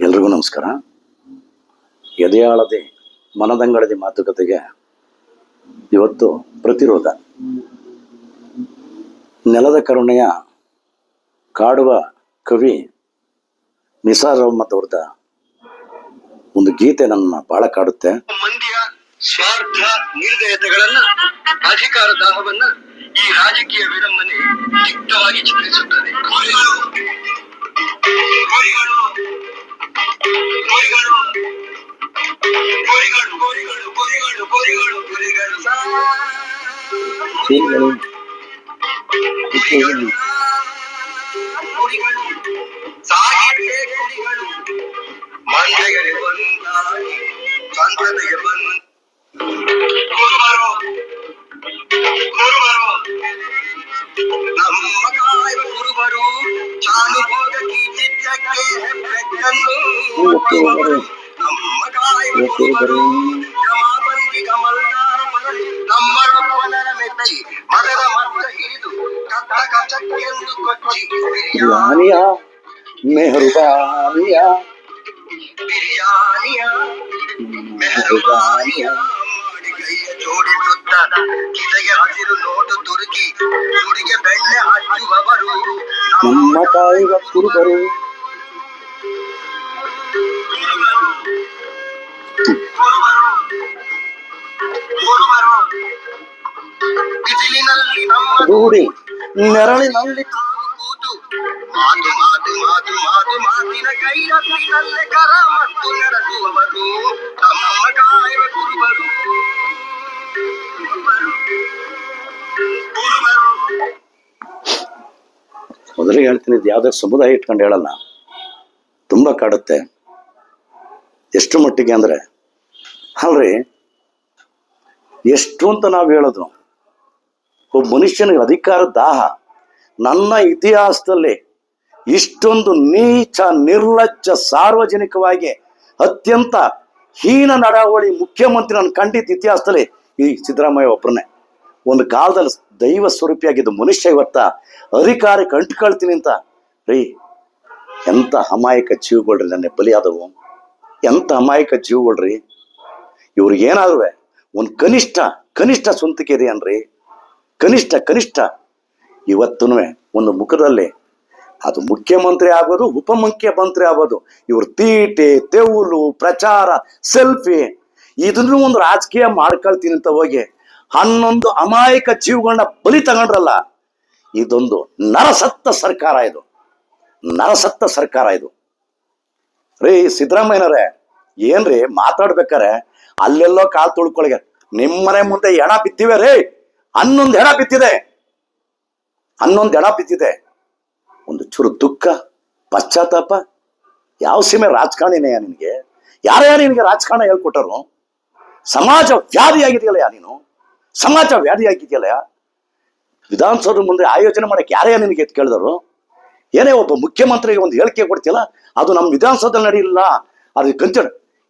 ಎಲ್ರಿಗೂ ನಮಸ್ಕಾರ. ಎದೆಯಾಳದೆ, ಮನದಂಗಳದೆ ಮಾತುಕತೆಗೆ ಇವತ್ತು ಪ್ರತಿರೋಧ. ನೆಲದ ಕರುಣೆಯ ಕಾಡುವ ಕವಿ ನಿಸಾರ್ ಅಹಮದ್ ಅವ್ರದ ಒಂದು ಗೀತೆ ನನ್ನ ಬಹಳ ಕಾಡುತ್ತೆ. ಮಂದಿಯ, ಸ್ವಾರ್ಥ, ನಿರ್ದಯತೆಗಳನ್ನ ಅಧಿಕಾರ ದಾಹವನ್ನ ಈ ರಾಜಕೀಯ ವಿಡಂಬನೆ ಚಿತ್ರಿಸುತ್ತದೆ. Sí, claro. ಸಾಗಿ ಬೇಕು ಬಿರಿಯಾನಿಯ ಮೆಹರುಬಾನಿಯ ಬಿರಿಯಾನಿಯ ಮೆಹರುಬಾನಿಯ ಮಾಡಿ ಕೈಯ ಜೋಡಿಸುತ್ತ ಕಿಸೆಗೆ ಹಸಿರು ನೋಟು ತುರುಕಿ ಸುಡಿಗೆ ಬೆಣ್ಣೆ ಹಚ್ಚುವವರು ನಮ್ಮ ಕಾಯುವ ಕುರುಬರು ರೂಢಿ ನೆರಳಿನಲ್ಲಿ ಕೂತು ಮಾತು ಮಾತು ಮಾತು ಮಾತು ಮಾತಿನ ಕೈಯಲ್ಲಿನಲ್ಲೇ ಕರ ಮತ್ತು ನಡೆಸುವವರು. ನಮ್ಮ ಕಾಯುವ ಕುರುಬರು. ಕುರುಬರು. ಮೊದಲಿಗೆ ಹೇಳ್ತೀನಿ ಇದು ಯಾವುದೇ ಸಮುದಾಯ ಇಟ್ಕೊಂಡು ಹೇಳಲ್ಲ. ತುಂಬ ಕಾಡುತ್ತೆ. ಎಷ್ಟು ಮಟ್ಟಿಗೆ ಅಂದ್ರೆ ಅಲ್ರಿ ಎಷ್ಟು ಅಂತ ನಾವು ಹೇಳೋದು ಒಬ್ಬ ಮನುಷ್ಯನಿಗೆ ಅಧಿಕಾರ ದಾಹ. ನನ್ನ ಇತಿಹಾಸದಲ್ಲಿ ಇಷ್ಟೊಂದು ನೀಚ, ನಿರ್ಲಜ್ಜ, ಸಾರ್ವಜನಿಕವಾಗಿ ಅತ್ಯಂತ ಹೀನ ನಡಾವಳಿ ಮುಖ್ಯಮಂತ್ರಿ ನಾನು ಕಂಡಿದ್ದ ಇತಿಹಾಸದಲ್ಲಿ ಈ ಸಿದ್ದರಾಮಯ್ಯ ಒಬ್ಬರನ್ನೇ. ಒಂದು ಕಾಲದಲ್ಲಿ ದೈವ ಸ್ವರೂಪಿಯಾಗಿದ್ದ ಮನುಷ್ಯ ಇವತ್ತ ಅಧಿಕಾರಕ್ಕೆ ಅಂಟ್ಕೊಳ್ತೀನಿ ಅಂತ. ರೀ ಎಂಥ ಅಮಾಯಕ ಜೀವಗಳ್ರಿ ನನ್ನ ಬಲಿಯಾದವು. ಎಂಥ ಅಮಾಯಕ ಜೀವಗಳ್ರಿ. ಇವ್ರಿಗೇನಾದ್ರೂ ಒಂದು ಕನಿಷ್ಠ ಕನಿಷ್ಠ ಸ್ವಂತಿಕೆ ಇದೆಯನ್ರಿ? ಕನಿಷ್ಠ ಕನಿಷ್ಠ ಇವತ್ತೂ ಒಂದು ಮುಖದಲ್ಲಿ ಅದು ಮುಖ್ಯಮಂತ್ರಿ ಆಗೋದು, ಉಪಮುಖ್ಯಮಂತ್ರಿ ಆಗೋದು. ಇವರು ತೀಟೆ, ತೆವಲು, ಪ್ರಚಾರ, ಸೆಲ್ಫಿ, ಇದನ್ನು ಒಂದು ರಾಜಕೀಯ ಮಾಡ್ಕೊಳ್ತೀನಿ ಅಂತ ಹೋಗಿ ಹನ್ನೊಂದು ಅಮಾಯಕ ಜೀವಗಳನ್ನ ಬಲಿ ತಗೊಂಡ್ರಲ್ಲ, ಇದೊಂದು ನರಸತ್ತ ಸರ್ಕಾರ ಇದು. ನರಸತ್ತ ಸರ್ಕಾರ ಇದು. ರೀ ಸಿದ್ದರಾಮಯ್ಯನವ್ರೆ, ಏನ್ರಿ ಮಾತಾಡ್ಬೇಕಾರೆ, ಅಲ್ಲೆಲ್ಲೋ ಕಾಲ್ ತುಳ್ಕೊಳಗೆ, ನಿಮ್ಮನೆ ಮುಂದೆ ಎಣ ಬಿದ್ದಿವೆ ರೀ. ಹನ್ನೊಂದು ಎಡ ಬಿತ್ತಿದೆ ಹನ್ನೊಂದು ಎಡ ಬಿತ್ತಿದೆ ಒಂದು ಚೂರು ದುಃಖ, ಪಶ್ಚಾತ್ತಾಪ. ಯಾವ ಸೀಮೆ ರಾಜಕಾರಣಿನೆಯ ನಿನಗೆ? ಯಾರ್ಯಾರು ನಿನಗೆ ರಾಜಕಾರಣ ಹೇಳ್ಕೊಟ್ಟರು? ಸಮಾಜ ವ್ಯಾಧಿಯಾಗಿದೆಯಲ್ಲ ನೀನು? ಸಮಾಜ ವ್ಯಾಧಿಯಾಗಿದೆಯಲ್ಲ ವಿಧಾನಸೌಧ ಮುಂದೆ ಆಯೋಜನೆ ಮಾಡಕ್ಕೆ ಯಾರ್ಯಾರು ನಿನಗೆ ಕೇಳಿದರು? ಏನೇ ಒಬ್ಬ ಮುಖ್ಯಮಂತ್ರಿಗೆ ಒಂದು ಹೇಳಿಕೆ ಕೊಡ್ತಿಲ್ಲ ಅದು ನಮ್ಮ ವಿಧಾನಸೌಧದಲ್ಲಿ ನಡೆಯಲಿಲ್ಲ. ಅದು ಕಂಚ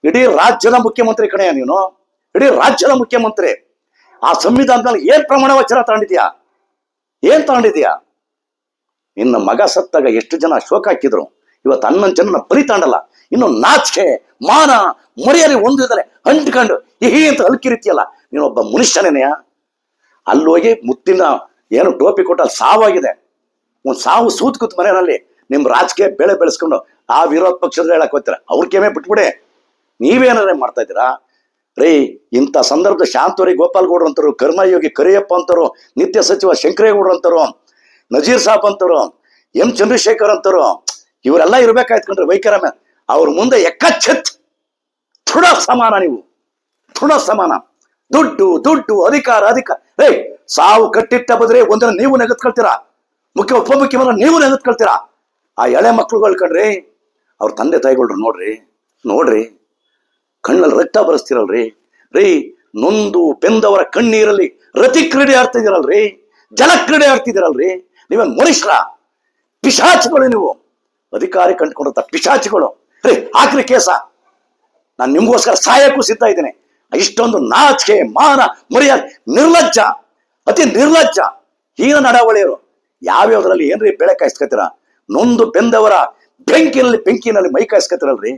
ಇಡೀ ರಾಜ್ಯದ ಮುಖ್ಯಮಂತ್ರಿ ಕಣೆಯ ನೀನು? ಇಡೀ ರಾಜ್ಯದ ಮುಖ್ಯಮಂತ್ರಿ. ಆ ಸಂವಿಧಾನದಲ್ಲಿ ಏನ್ ಪ್ರಮಾಣ ವಚನ ತಗೊಂಡಿದ್ಯಾ? ಏನ್ ತಗೊಂಡಿದ್ಯಾ? ನಿನ್ನ ಮಗ ಸತ್ತಾಗ ಎಷ್ಟು ಜನ ಶೋಕ ಹಾಕಿದ್ರು? ಇವತ್ತು ಹನ್ನೊಂದು ಜನ ಬಲಿ ತಾಂಡಲ್ಲ. ಇನ್ನು ನಾಚಿಕೆ, ಮಾನ, ಮರ್ಯಾದೆ ಒಂದು ಇದ್ದಾರೆ ಅಂಟ್ಕೊಂಡು ಹೀ ಅಂತ ಅಲ್ಕಿರಿತಿಯಲ್ಲ ನೀನೊಬ್ಬ ಮನುಷ್ಯನೇನೆಯ ಅಲ್ಲಿ ಹೋಗಿ ಮುತ್ತಿನ ಏನು ಟೋಪಿ ಕೊಟ್ಟ ಅಲ್ಲಿ ಸಾವಾಗಿದೆ. ಒಂದು ಸಾವು ಸೂತ್ ಕೂತ್ ಮನೆಯಲ್ಲಿ ನಿಮ್ಮ ರಾಜಕೀಯ ಬೆಳೆ ಬೆಳೆಸ್ಕೊಂಡು ಆ ವಿರೋಧ ಪಕ್ಷದ ಹೇಳಕ್ ಹೋಗ್ತಾರೆ? ಅವ್ರ ಕೇಮೇ ಬಿಟ್ಬಿಡಿ. ನೀವೇನಾದ್ರೆ ಮಾಡ್ತಾ ಇದ್ದೀರಾ? ರೀ, ಇಂಥ ಸಂದರ್ಭದ ಶಾಂತವರಿ ಗೋಪಾಲ್ ಗೌಡ್ರು ಅಂತಾರು ಕರ್ಮಯೋಗಿ ಕರಿಯಪ್ಪ ಅಂತರು ನಿತ್ಯ ಸಚಿವ ಶಂಕರೇಗೌಡ್ರು ಅಂತಾರು ನಜೀರ್ ಸಾಬ್ ಅಂತರು ಎಂ ಚಂದ್ರಶೇಖರ್ ಅಂತರು ಇವರೆಲ್ಲ ಇರ್ಬೇಕಾಯ್ತು ಕಣ್ರಿ ವೈಕರಮ ಅವ್ರ ಮುಂದೆ ಎಕ್ಕಚ್ಚತ್ ಥುಡ ಸಮಾನ ನೀವು. ಥುಡ ಸಮಾನ. ದುಡ್ಡು ದುಡ್ಡು, ಅಧಿಕಾರ ಅಧಿಕಾರ ರೇ, ಸಾವು ಕಟ್ಟಿಟ್ಟ ಬದ್ರೆ ಒಂದನ್ನ ನೀವು ನೆಗೆದ್ಕೊಳ್ತೀರಾ ಮುಖ್ಯ ಉಪಮುಖ್ಯಮಂತ್ರಿ ನೀವು ನೆಗೆದ್ಕೊಳ್ತೀರಾ ಆ ಎಳೆ ಮಕ್ಳುಗಳು ಕಣ್ರಿ, ಅವ್ರ ತಂದೆ ತಾಯಿಗಳ್ರು ನೋಡ್ರಿ ನೋಡ್ರಿ ಕಣ್ಣಲ್ಲಿ ರಕ್ತ ಬರೆಸ್ತಿರಲ್ರಿ? ರೀ, ನೊಂದು ಬೆಂದವರ ಕಣ್ಣೀರಲ್ಲಿ ರತಿ ಕ್ರೀಡೆ ಆಡ್ತಿದ್ದೀರಲ್ರಿ? ಜಲ ಕ್ರೀಡೆ ಆಡ್ತಿದ್ದೀರಲ್ರಿ? ನೀವೇನು ಮನುಷ್ಯರ? ಪಿಶಾಚಿಗಳು ನೀವು. ಅಧಿಕಾರಿ ಕಂಡುಕೊಂಡಂತ ಪಿಶಾಚಿಗಳು. ರೀ, ಹಾಕ್ರಿ ಕೇಸ. ನಾನು ನಿಮಗೋಸ್ಕರ ಸಹಾಯಕ್ಕೂ ಸಿದ್ಧ ಇದ್ದೇನೆ. ಇಷ್ಟೊಂದು ನಾಚಿಕೆ, ಮಾನ, ಮರ್ಯಾದೆ, ನಿರ್ಲಜ್ಜ. ಅತಿ ನಿರ್ಲಜ್ಜ. ಹೀನ ನಡಾವಳಿಯರು. ಯಾವ್ಯಾವ್ದ್ರಲ್ಲಿ ಏನ್ರಿ ಬೆಳೆ ಕಾಯಿಸ್ಕೊತೀರ? ನೊಂದು ಬೆಂದವರ ಬೆಂಕಿನಲ್ಲಿ ಬೆಂಕಿನಲ್ಲಿ ಮೈ ಕಾಯಿಸ್ಕೊತಿರಲ್ರಿ?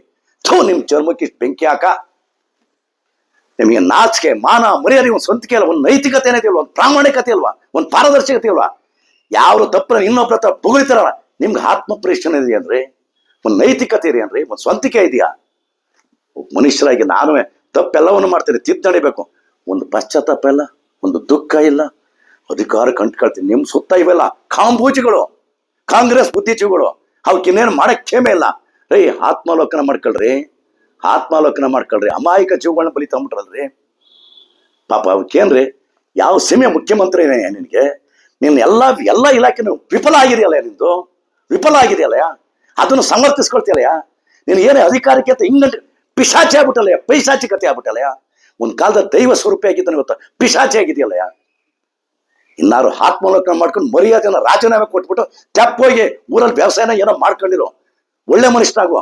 ಥೂ ನಿಮ್ಮ ಚರ್ಮಕ್ಕೆ ಇಷ್ಟು ಬೆಂಕಿ ಹಾಕ. ನಿಮಗೆ ನಾಚಿಕೆ, ಮಾನ, ಮರ್ಯಾದೆ ಒಂದು ಸ್ವಂತಿಕೆ ಅಲ್ಲ ಒಂದು ನೈತಿಕತೆ ಅಲ್ವಾ? ಒಂದು ಪ್ರಾಮಾಣಿಕತೆ ಅಲ್ವಾ? ಒಂದು ಪಾರದರ್ಶಕತೆ ಇಲ್ವಾ ಯಾರು ತಪ್ಪು ಇನ್ನೊಬ್ಬರ ಹತ್ರ ಬೊಗಳಿತಾರಲ್ಲ ನಿಮ್ಗೆ ಆತ್ಮ ಇದೆಯಾ ಅಂದ್ರೆ? ಒಂದು ನೈತಿಕತೆ ಇದೆಯನ್ರಿ ಒಂದು ಸ್ವಂತಿಕೆ ಇದೆಯಾ? ಒಬ್ಬ ಮನುಷ್ಯರಾಗಿ ನಾನು ತಪ್ಪೆಲ್ಲವನ್ನು ಮಾಡ್ತೀನಿ, ತಿದ್ದು ನಡಿಬೇಕು. ಒಂದು ಪಶ್ಚಾತ್ತಾಪ ಇಲ್ಲ, ಒಂದು ದುಃಖ ಇಲ್ಲ. ಅಧಿಕಾರ ಕಂಟ್ಕೊಳ್ತೀನಿ. ನಿಮ್ಮ ಸುತ್ತ ಇವೆಲ್ಲ ಕಾಂಬೂಜಿಗಳು, ಕಾಂಗ್ರೆಸ್ ಬುದ್ಧಿಜೀವಿಗಳು. ಅವಕ್ಕೆ ಇನ್ನೇನು ಮಾಡಕ್ಕೆ ಕ್ಷೇಮೆ ಇಲ್ಲ. ರೇ ಆತ್ಮಾಲೋಕನ ಮಾಡ್ಕೊಳ್ರಿ. ಆತ್ಮಾಲೋಕನ ಮಾಡ್ಕೊಳ್ರಿ. ಅಮಾಯಕ ಜೀವಗಳನ್ನ ಬಲಿ ತಗೊಂಬಿಟ್ರಲ್ರಿ ಪಾಪ ಅವಕ್ಕೇನ್ರಿ ಯಾವ ಸೀಮೆ ಮುಖ್ಯಮಂತ್ರಿ ನಿನಗೆ? ನೀನು ಎಲ್ಲ ಎಲ್ಲ ಇಲಾಖೆನೂ ವಿಫಲ ಆಗಿದೆಯಲ್ಲ ನಿಂದು? ವಿಫಲ ಆಗಿದೆಯಲ್ಲ ಅದನ್ನು ಸಮರ್ಥಿಸ್ಕೊಳ್ತೀಯಲ್ಲ ನೀನು ಏನೇ ಅಧಿಕಾರಕ್ಕೆ ಅಂತ ಹಿಂಗ ಪಿಶಾಚಿ ಆಗ್ಬಿಟ್ಟಲ್ಲ ಪೈಶಾಚಿ ಕತೆ ಆಗ್ಬಿಟ್ಟಲ್ಲ ಒಂದು ಕಾಲದ ದೈವ ಸ್ವರೂಪ ಆಗಿದ್ದಾನೆ ಇವತ್ತು. ಪಿಶಾಚಿ ಆಗಿದೆಯಲ್ಲ ಇನ್ನಾರು ಆತ್ಮಲೋಕನ ಮಾಡ್ಕೊಂಡು ಮರ್ಯಾದೆನ ರಾಜೀನಾಮೆ ಕೊಟ್ಬಿಟ್ಟು ತೆಪ್ಪೋಗಿ ಊರಲ್ಲಿ ವ್ಯವಸಾಯನ ಏನೋ ಮಾಡ್ಕೊಂಡಿರೋ. ಒಳ್ಳೆ ಮನುಷ್ಯನಾಗುವ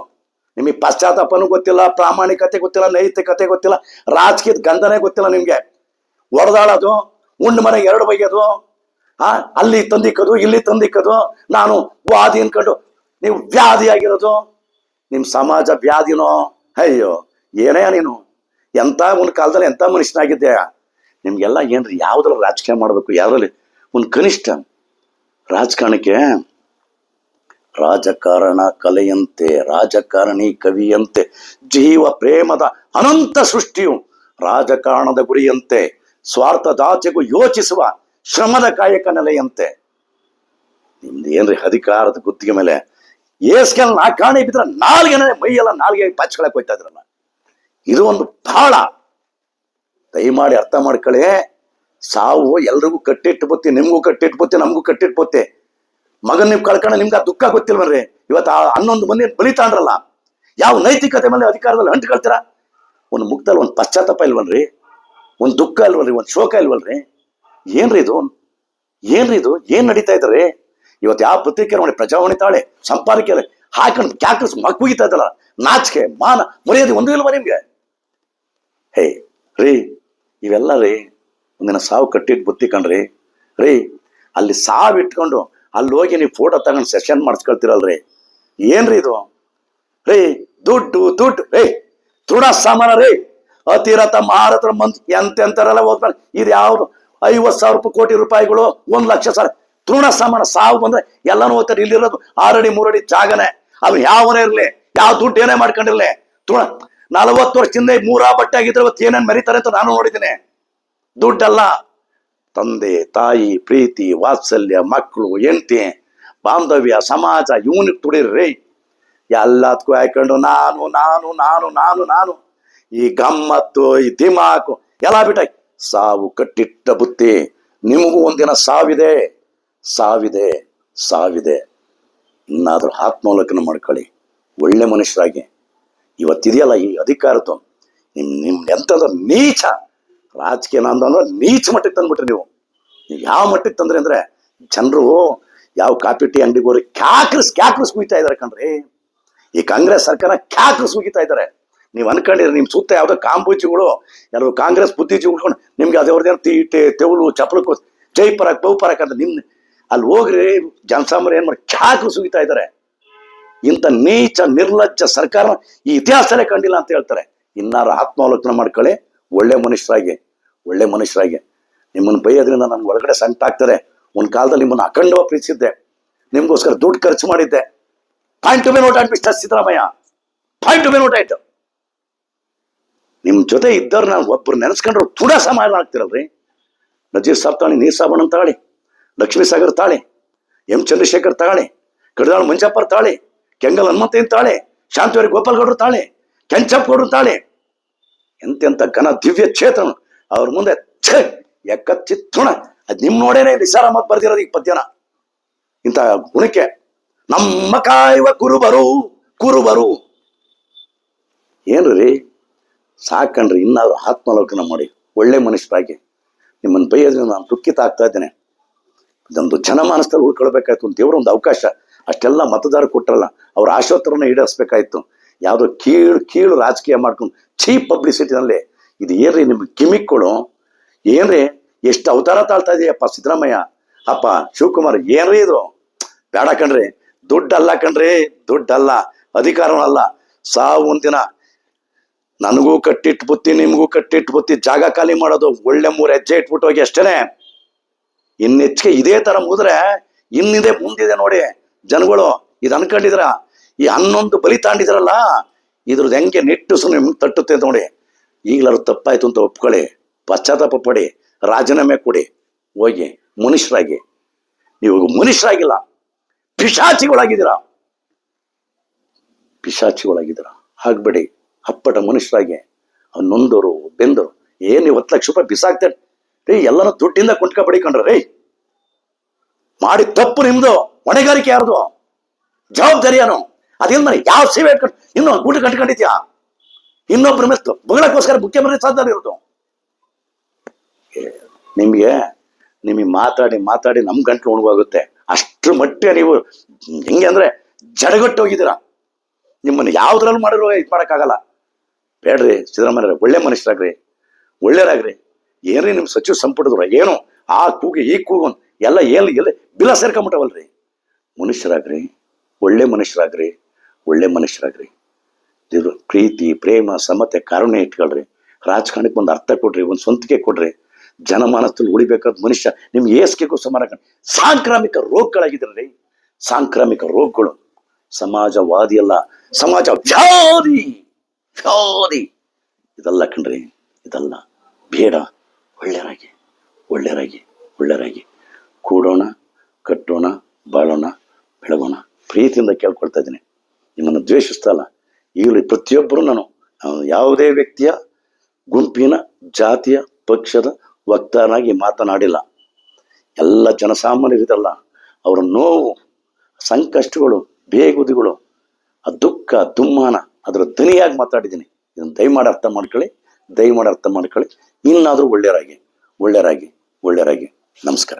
ನಿಮಗೆ ಪಶ್ಚಾತ್ತಾಪನೂ ಗೊತ್ತಿಲ್ಲ, ಪ್ರಾಮಾಣಿಕತೆ ಗೊತ್ತಿಲ್ಲ, ನೈತಿಕತೆ ಗೊತ್ತಿಲ್ಲ, ರಾಜಕೀಯದ ಗಂಧನೇ ಗೊತ್ತಿಲ್ಲ ನಿಮಗೆ. ಹೊಡೆದಾಡೋದು ಉಂಡು ಮನೆಗೆ ಎರಡು ಬಗೆಯೋದು ಆ, ಅಲ್ಲಿ ತಂದಿಕ್ಕದು, ಇಲ್ಲಿ ತಂದಿಕ್ಕದು, ನಾನು ವಾದಿ ಅನ್ಕೊಂಡು ನೀವು ವ್ಯಾಧಿ ಆಗಿರೋದು ನಿಮ್ಮ ಸಮಾಜ ವ್ಯಾಧಿನೋ? ಅಯ್ಯೋ, ಏನೇ ನೀನು. ಎಂಥ ಒಂದು ಕಾಲದಲ್ಲಿ ಎಂಥ ಮನುಷ್ಯನಾಗಿದ್ದೆ? ನಿಮಗೆಲ್ಲ ಏನ್ರಿ, ಯಾವ್ದ್ರಲ್ಲಿ ರಾಜಕೀಯ ಮಾಡಬೇಕು, ಯಾವುದ್ರಲ್ಲಿ? ಒಂದು ಕನಿಷ್ಠ ರಾಜಕಾರಣಕ್ಕೆ ರಾಜಕಾರಣ ಕಲೆಯಂತೆ, ರಾಜಕಾರಣಿ ಕವಿಯಂತೆ, ಜೀವ ಪ್ರೇಮದ ಅನಂತ ಸೃಷ್ಟಿಯು ರಾಜಕಾರಣದ ಗುರಿಯಂತೆ ಸ್ವಾರ್ಥದಾಚೆಗೂ ಯೋಚಿಸುವ ಶ್ರಮದ ಕಾಯಕ ನೆಲೆಯಂತೆ. ನಿಮ್ದು ಏನ್ರಿ ಅಧಿಕಾರದ ಗುತ್ತಿಗೆ ಮೇಲೆ? ಏಸ್ಗೆಲ್ಲ ನಾ ಕಾಣಿ ಬಿದ್ರೆ ನಾಲ್ಗೆನೇ ಮೈಯೆಲ್ಲ ನಾಲ್ಗೆ ಪಾಚ್ಕೊಳಕ್ ಹೋಯ್ತಾ ಇದ್ರಲ್ಲ. ಇದು ಒಂದು ಬಹಳ ದಯಮಾಡಿ ಅರ್ಥ ಮಾಡ್ಕೊಳ್ಳಿ. ಸಾವು ಎಲ್ರಿಗೂ ಕಟ್ಟಿಟ್ಟು ಬತ್ತಿ ನಿಮಗೂ ಕಟ್ಟಿಟ್ಟು ಬತ್ತಿ ನಮಗೂ ಕಟ್ಟಿಟ್ಟು ಬತ್ತಿ ಮಗನ್ ನೀವು ಕಳ್ಕೊಂಡ್ರೆ ನಿಮ್ಗೆ ಆ ದುಃಖ ಗೊತ್ತಿಲ್ವನ್ರಿ? ಇವತ್ತು ಆ ಹನ್ನೊಂದು ಮಂದಿ ಬಲಿತಾಂಡ್ರಲ್ಲ ಯಾವ ನೈತಿಕತೆ ಮೇಲೆ ಅಧಿಕಾರದಲ್ಲಿ ಅಂಟ್ಕೊಳ್ತೀರಾ? ಒಂದು ಮುಕ್ತಲ್ಲಿ ಒಂದು ಪಶ್ಚಾತ್ತಾಪ ಇಲ್ವಲ್ರಿ ಒಂದು ದುಃಖ ಇಲ್ವಲ್ರಿ ಒಂದು ಶೋಕ ಇಲ್ವಲ್ರಿ ಏನ್ರಿ ಇದು? ಏನ್ರಿ ಇದು? ಏನ್ ನಡೀತಾ ಇದ್ದಾರೆ ಇವತ್ತು ಯಾವ ಪತ್ರಿಕೆ ನೋಡಿ ಪ್ರಜಾವಾಣಿ ತಾಳೆ ಸಂಪಾದಕಿ ಹಾಕೊಂಡು ಕ್ಯಾಕರ್ಸ್ ಮಗುಗಿತಾ ಇದ್ದಲ್ಲ ನಾಚಿಕೆ, ಮಾನ, ಮರ್ಯಾದೆ ಒಂದು ಇಲ್ವಾ ನಿಮ್ಗೆ? ಹೇ, ರೀ, ಇವೆಲ್ಲ ರೀ, ಒಂದಿನ ಸಾವು ಕಟ್ಟಿಟ್ಟು ಬುತ್ತಿ ಕಣ್ರಿ. ರೀ, ಅಲ್ಲಿ ಸಾವು ಇಟ್ಕೊಂಡು ಅಲ್ಲಿ ಹೋಗಿ ನೀವು ಫೋಟೋ ತಗೊಂಡು ಸೆಷನ್ ಮಾಡಿಸ್ಕೊಳ್ತೀರಲ್ರಿ. ಏನ್ರಿ ಇದು? ರೀ ದುಡ್ಡು ದುಡ್ಡು ರೇ ತೃಣ ಸಾಮಾನ ರೀ. ಅತಿರತ ಮಾರತ್ರ ಮಂತ್ ಎಂತೆಂತಾರೆಲ್ಲ ಹೋದ್ಮೇಲೆ ಇದು ಯಾವ್ದು? ಐವತ್ತು ಸಾವಿರ ರೂಪಾಯಿ ಕೋಟಿ ರೂಪಾಯಿಗಳು, ಒಂದು ಲಕ್ಷ ಸಾವಿರ ತೃಣ ಸಾಮಾನ ಸಾವು ಬಂದ್ರೆ ಎಲ್ಲಾನು ಹೋಗ್ತಾರೆ. ಇಲ್ಲಿರೋದು ಆರಡಿ, ಮೂರಡಿ ಜಾಗನೇ. ಅವ್ನು ಯಾವನೇ ಇರಲಿ, ಯಾವ ದುಡ್ಡು ಏನೇ ಮಾಡ್ಕೊಂಡಿರ್ಲಿ. ತೃಣ, ನಲವತ್ತು ವರ್ಷದಿಂದ ಮೂರಾ ಬಟ್ಟೆ ಆಗಿದ್ರೆ ಇವತ್ತು ಏನೇನು ಮರಿತಾರೆ ಅಂತ ನಾನು ನೋಡಿದ್ದೀನಿ. ದುಡ್ಡಲ್ಲ. ತಂದೆ, ತಾಯಿ, ಪ್ರೀತಿ, ವಾತ್ಸಲ್ಯ, ಮಕ್ಕಳು, ಹೆಂಡತಿ, ಬಾಂಧವ್ಯ, ಸಮಾಜ ಇವನಿಗೆ ತುಡಿರ್ರಿ. ಎಲ್ಲದಕ್ಕೂ ಹಾಕೊಂಡು ನಾನು ನಾನು ನಾನು ನಾನು ನಾನು, ಈ ಗಮ್ಮತ್ತು, ಈ ದಿಮಾಕು ಎಲ್ಲ ಬಿಟ್ಟ ಸಾವು ಕಟ್ಟಿಟ್ಟ ಬುತ್ತಿ ನಿಮಗೂ ಒಂದಿನ ಸಾವಿದೆ ಸಾವಿದೆ ಸಾವಿದೆ. ಇನ್ನಾದ್ರೂ ಆತ್ಮೋಲಕನ ಮಾಡ್ಕೊಳ್ಳಿ. ಒಳ್ಳೆ ಮನುಷ್ಯರಾಗಿ. ಇವತ್ತಿದೆಯಲ್ಲ ಈ ಅಧಿಕಾರದ್ದು ನಿಮ್ಮ ನಿಮ್ ಎಂತಂದ್ರೆ ನೀಚ. ರಾಜಕೀಯ ಅಂದ್ರೆ ನೀಚ ಮಟ್ಟಕ್ಕೆ ತಂದ್ಬಿಟ್ರಿ ನೀವು. ಯಾವ ಮಟ್ಟಕ್ಕೆ ತಂದ್ರಿ ಅಂದ್ರೆ ಜನರು ಯಾವ ಕಾಪಿ ಟೀ ಅಂಗಡಿಗೆ ಹೋಗಿ ಕ್ಯಾಕ್ರಿಸ್ ಕ್ಯಾಕ್ರಿಸ್ ಕುಯ್ತಾ ಇದಾರೆ ಕಣ್ರಿ. ಈ ಕಾಂಗ್ರೆಸ್ ಸರ್ಕಾರ ಕ್ಯಾಕ್ರಿಸ್ ಮುಗಿತಾ ಇದ್ದಾರೆ. ನೀವು ಅನ್ಕೊಂಡಿರಿ ನಿಮ್ ಸುತ್ತ ಯಾವ್ದೋ ಕಾಂಬೂಜಿಗಳು, ಯಾರು ಕಾಂಗ್ರೆಸ್ ಬುದ್ಧಿಜೀವಿಗಳು ನಿಮ್ಗೆ ಅದೇವ್ರದ್ದೇನು ತೀಟೆ ತೆವಲು ಪರಕ್ ಬಹು ಪರಕ್ ಅಂತ ನಿಮ್ ಅಲ್ಲಿ ಹೋಗ್ರಿ, ಜನಸಾಮಾನ್ಯ ಏನ್ ಮಾಡಿ ಕ್ಯಾಕ್ರಿಸ್ ಸುಗಿತಾ ಇದ್ದಾರೆ. ಇಂಥ ನೀಚ, ನಿರ್ಲಜ್ಜ ಸರ್ಕಾರ ಈ ಇತಿಹಾಸದಲ್ಲೇ ಕಂಡಿಲ್ಲ ಅಂತ ಹೇಳ್ತಾರೆ. ಇನ್ನಾರು ಆತ್ಮಾವಲೋಕನ ಮಾಡ್ಕೊಳ್ಳಿ, ಒಳ್ಳೆ ಮನುಷ್ಯರಾಗಿ ಒಳ್ಳೆ ಮನುಷ್ಯರಾಗಿ. ನಿಮ್ಮನ್ನು ಬೈಯೋದ್ರಿಂದ ನನ್ಗೆ ಒಳಗಡೆ ಸಂಕಟ ಆಗ್ತದೆ. ಒಂದು ಕಾಲದಲ್ಲಿ ನಿಮ್ಮನ್ನು ಅಖಂಡವಾಗಿ ಪ್ರೀತಿಸಿದ್ದೆ. ನಿಮಗೋಸ್ಕರ ದುಡ್ಡು ಖರ್ಚು ಮಾಡಿದ್ದೆ. Point to be noted Mister Siddaramaiah. Point to be note ಆಯ್ತು ನಿಮ್ಮ ಜೊತೆ ಇದ್ದವ್ರು ನಾನು ಒಬ್ಬರು ನೆನೆಸ್ಕೊಂಡ್ರು ತುಡ ಸಮಾಧಾನ ಆಗ್ತಿರಲ್ರಿ? ನಜೀರ್ ಸಾಬ್ ತಾಳಿ, ನೀರ್ ಸಾಬಣ್ಣ ತಾಳಿ, ಲಕ್ಷ್ಮೀ ಸಾಗರ್ ತಾಳಿ, ಎಂ ಚಂದ್ರಶೇಖರ್ ತಾಳಿ, ಕಡದಾಳ್ ಮಂಜಪ್ಪರ್ ತಾಳಿ, ಕೆಂಗಲ್ ಹನುಮಂತೇನ್ ತಾಳೆ, ಶಾಂತಿವರಿ ಗೋಪಾಲ್ಗೌಡರು ತಾಳೆ ಕೆಂಚಪ್ಪಗೌಡರು ತಾಳೆ. ಎಂತೆಂಥ ಘನ ದಿವ್ಯ ಚೇತನ. ಅವ್ರ ಮುಂದೆ ಛೇ ಎಕ್ಕಚ್ಚಿತ್ತುಣ ಅದ್ ನಿಮ್ ನೋಡೇನೆ ನಿಸಾರ ಮತ್ ಬರ್ದಿರೋದು ಈ ಪದ್ಯನ. ಇಂಥ ಗುಣಕ್ಕೆ ನಮ್ಮ ಕಾಯುವ ಕುರುಬರು ಕುರುಬರು. ಏನ್ರಿ? ಸಾಕಣ್ರಿ, ಇನ್ನಾದ್ರು ಆತ್ಮಲೋಕನ ಮಾಡಿ. ಒಳ್ಳೆ ಮನುಷ್ಯರಾಗಿ. ನಿಮ್ಮನ್ನು ಬೈಯೋದ್ರಿಂದ ನಾನು ದುಃಖಿತ ಆಗ್ತಾ ಇದ್ದೇನೆ. ಇದೊಂದು ಜನಮಾನಸದಲ್ಲಿ ಉಳ್ಕೊಳ್ಬೇಕಾಯ್ತು ದೇವ್ರ ಒಂದು ಅವಕಾಶ. ಅಷ್ಟೆಲ್ಲ ಮತದಾರ ಕೊಟ್ಟರಲ್ಲ ಅವ್ರ ಆಶೋತ್ತರನ್ನ ಈಡೇರಿಸ್ಬೇಕಾಯ್ತು. ಯಾವುದೋ ಕೀಳು ಕೀಳು ರಾಜಕೀಯ ಮಾಡ್ಕೊಂಡು ಚೀಪ್ ಪಬ್ಲಿಸಿಟಿನಲ್ಲಿ ಇದು ಏನ್ರಿ ನಿಮ್ಗೆ ಗಿಮಿಕ್ಗಳು ಏನ್ರಿ? ಎಷ್ಟು ಅವತಾರ ತಾಳ್ತಾ ಇದೆಯಪ್ಪ ಸಿದ್ದರಾಮಯ್ಯ? ಅಪ್ಪ ಶಿವಕುಮಾರ್, ಏನ್ರಿ ಇದು? ಬೇಡ ಕಣ್ರಿ. ದುಡ್ಡಲ್ಲ ಕಣ್ರಿ. ದುಡ್ಡಲ್ಲ. ಅಧಿಕಾರನೂ ಅಲ್ಲ ಸಾವು ಒಂದಿನ ನನಗೂ ಕಟ್ಟಿಟ್ಟು ಬುತ್ತಿ, ನಿಮಗೂ ಕಟ್ಟಿಟ್ಟು ಬುತ್ತಿ, ಜಾಗ ಖಾಲಿ ಮಾಡೋದು ಒಳ್ಳೆ ಮೂರು ಹೆಜ್ಜೆ ಇಟ್ಬಿಟ್ಟು ಹೋಗಿ ಅಷ್ಟೇನೆ. ಇನ್ನೆಚ್ಚಿಗೆ ಇದೇ ತರ ಮುಗಿದ್ರೆ ಇನ್ನಿದೆ ಮುಂದಿದೆ ನೋಡಿ. ಜನಗಳು ಇದು ಅನ್ಕೊಂಡಿದ್ರ? ಈ ಹನ್ನೊಂದು ಬಲಿ ತಾಂಡಿದ್ರಲ್ಲ? ಇದ್ರದ್ದು ಹೆಂಗೆ ನಿಟ್ಟುಸು ನಿಮ್ಗೆ ತಟ್ಟುತ್ತೆ ನೋಡಿ. ಈಗಲಾರು ತಪ್ಪಾಯ್ತು ಅಂತ ಒಪ್ಕೊಳ್ಳಿ. ಪಶ್ಚಾತ್ತಾಪ ಪಡಿ. ರಾಜೀನಾಮೆ ಕೊಡಿ. ಹೋಗಿ. ಮನುಷ್ಯರಾಗಿ ನೀವು ಮನುಷ್ಯರಾಗಿಲ್ಲ ಪಿಶಾಚಿಗಳಾಗಿದ್ದೀರಾ. ಪಿಶಾಚಿಗಳಾಗಿದ್ದೀರಾ. ಆಗ್ಬೇಡಿ. ಅಪ್ಪಟ ಮನುಷ್ಯರಾಗಿ ನೊಂದವರು ಬೆಂದರು. ಏನು ನೀವು ಹತ್ತು ಲಕ್ಷ ರೂಪಾಯಿ ಬಿಸಾಕ್ತೇನೆ ರೀ ಎಲ್ಲನೂ ದುಡ್ಡಿಂದ ಕೊಂಡ್ಕ ಬಡಿಕೊಂಡ್ರ ರೀ ಮಾಡಿ ತಪ್ಪು ನಿಮ್ದು. ಹೊಣೆಗಾರಿಕೆ ಯಾರ್ದು? ಜವಾಬ್ದಾರಿ ಏನು ಅದಿಲ್ಲ ಯಾವ ಸೇವೆ ಇನ್ನು ಗೂಟ ಕಟ್ಕೊಂಡಿದ್ಯಾ? ಇನ್ನೊಬ್ಬರ ಮೇಲೆ ಬಗಳಕ್ಕೋಸ್ಕರ ಮುಖ್ಯಮಂತ್ರಿ ಸಾಧ್ಯ ಇರೋದು. ನಿಮಗೆ, ನಿಮ್ಗೆ ಮಾತಾಡಿ ಮಾತಾಡಿ ನಮ್ಮ ಗಂಟ್ಲು ಉಣಗೋಗುತ್ತೆ ಅಷ್ಟು ಮಟ್ಟಿಗೆ ನೀವು ಹೆಂಗೆ ಅಂದ್ರೆ ಜಡಗಟ್ಟು ಹೋಗಿದ್ದೀರಾ. ನಿಮ್ಮನ್ನು ಯಾವುದ್ರಲ್ಲೂ ಮಾಡಿರೋ ಇದು ಮಾಡೋಕ್ಕಾಗಲ್ಲ. ಬೇಡ್ರಿ, ಸಿದ್ದರಾಮಯ್ಯ ಒಳ್ಳೆ ಮನುಷ್ಯರಾಗ್ರಿ. ಒಳ್ಳೆಯರಾಗ್ರಿ. ಏನ್ರಿ ನಿಮ್ಮ ಸಚಿವ ಸಂಪುಟದವ್ರ? ಏನು? ಆ ಕೂಗಿ, ಈ ಕೂಗು, ಎಲ್ಲ ಏನು, ಎಲ್ಲ ಬಿಲ ಸೇರ್ಕೊಂಬಿಟ್ಟವಲ್ರಿ. ಮನುಷ್ಯರಾಗ್ರಿ, ಒಳ್ಳೆ ಮನುಷ್ಯರಾಗ್ರಿ ಒಳ್ಳೆ ಮನುಷ್ಯರಾಗ್ರಿ. ಪ್ರೀತಿ, ಪ್ರೇಮ, ಸಮತೆ ಕಾರುಣ್ಯ ಇಟ್ಕೊಳ್ರಿ. ರಾಜಕಾರಣಕ್ಕೆ ಒಂದು ಅರ್ಥ ಕೊಡ್ರಿ, ಒಂದು ಸ್ವಂತಿಕೆ ಕೊಡ್ರಿ. ಜನಮಾನಸದಲ್ಲಿ ಉಳಿಬೇಕಾದ ಮನುಷ್ಯ ನಿಮ್ಗೆ ಏಸ್ಗೆಗೂ ಸಮಾನ ಸಾಂಕ್ರಾಮಿಕ ರೋಗಗಳಾಗಿದ್ರಿ ಸಾಂಕ್ರಾಮಿಕ ರೋಗಗಳು. ಸಮಾಜವಾದಿ ಅಲ್ಲ ಸಮಾಜ ವ್ಯಾಧಿ ವ್ಯಾಧಿ. ಇದೆಲ್ಲ ಕಣ್ರಿ, ಇದೆಲ್ಲ. ಬೇಡ, ಒಳ್ಳೆಯರಾಗಿ ಒಳ್ಳೆಯರಾಗಿ ಒಳ್ಳೆಯರಾಗಿ. ಕೂಡೋಣ, ಕಟ್ಟೋಣ, ಬಾಳೋಣ, ಬೆಳಗೋಣ. ಪ್ರೀತಿಯಿಂದ ಕೇಳ್ಕೊಳ್ತಾ ಇದ್ದೀನಿ. ನಿಮ್ಮನ್ನು ದ್ವೇಷಿಸ್ತಾ ಈಗಲೂ ಪ್ರತಿಯೊಬ್ಬರು ನಾನು ಯಾವುದೇ ವ್ಯಕ್ತಿಯ ಗುಂಪಿನ, ಜಾತಿಯ, ಪಕ್ಷದ ವಕ್ತಾರನಾಗಿ ಮಾತನಾಡಿಲ್ಲ. ಎಲ್ಲ ಜನಸಾಮಾನ್ಯರಿದಲ್ಲ ಅವರ ನೋವು, ಸಂಕಷ್ಟಗಳು, ಬೇಗುದಿಗಳು, ಆ ದುಃಖ, ದುಮ್ಮಾನ, ಅದರ ದನಿಯಾಗಿ ಮಾತಾಡಿದ್ದೀನಿ. ಇದನ್ನು ದಯಮಾಡಿ ಅರ್ಥ ಮಾಡ್ಕೊಳ್ಳಿ, ದಯಮಾಡಿ ಅರ್ಥ ಮಾಡ್ಕೊಳ್ಳಿ. ಇನ್ನಾದರೂ ಒಳ್ಳೆಯರಾಗಿ ಒಳ್ಳೆಯರಾಗಿ ಒಳ್ಳೆಯರಾಗಿ. ನಮಸ್ಕಾರ.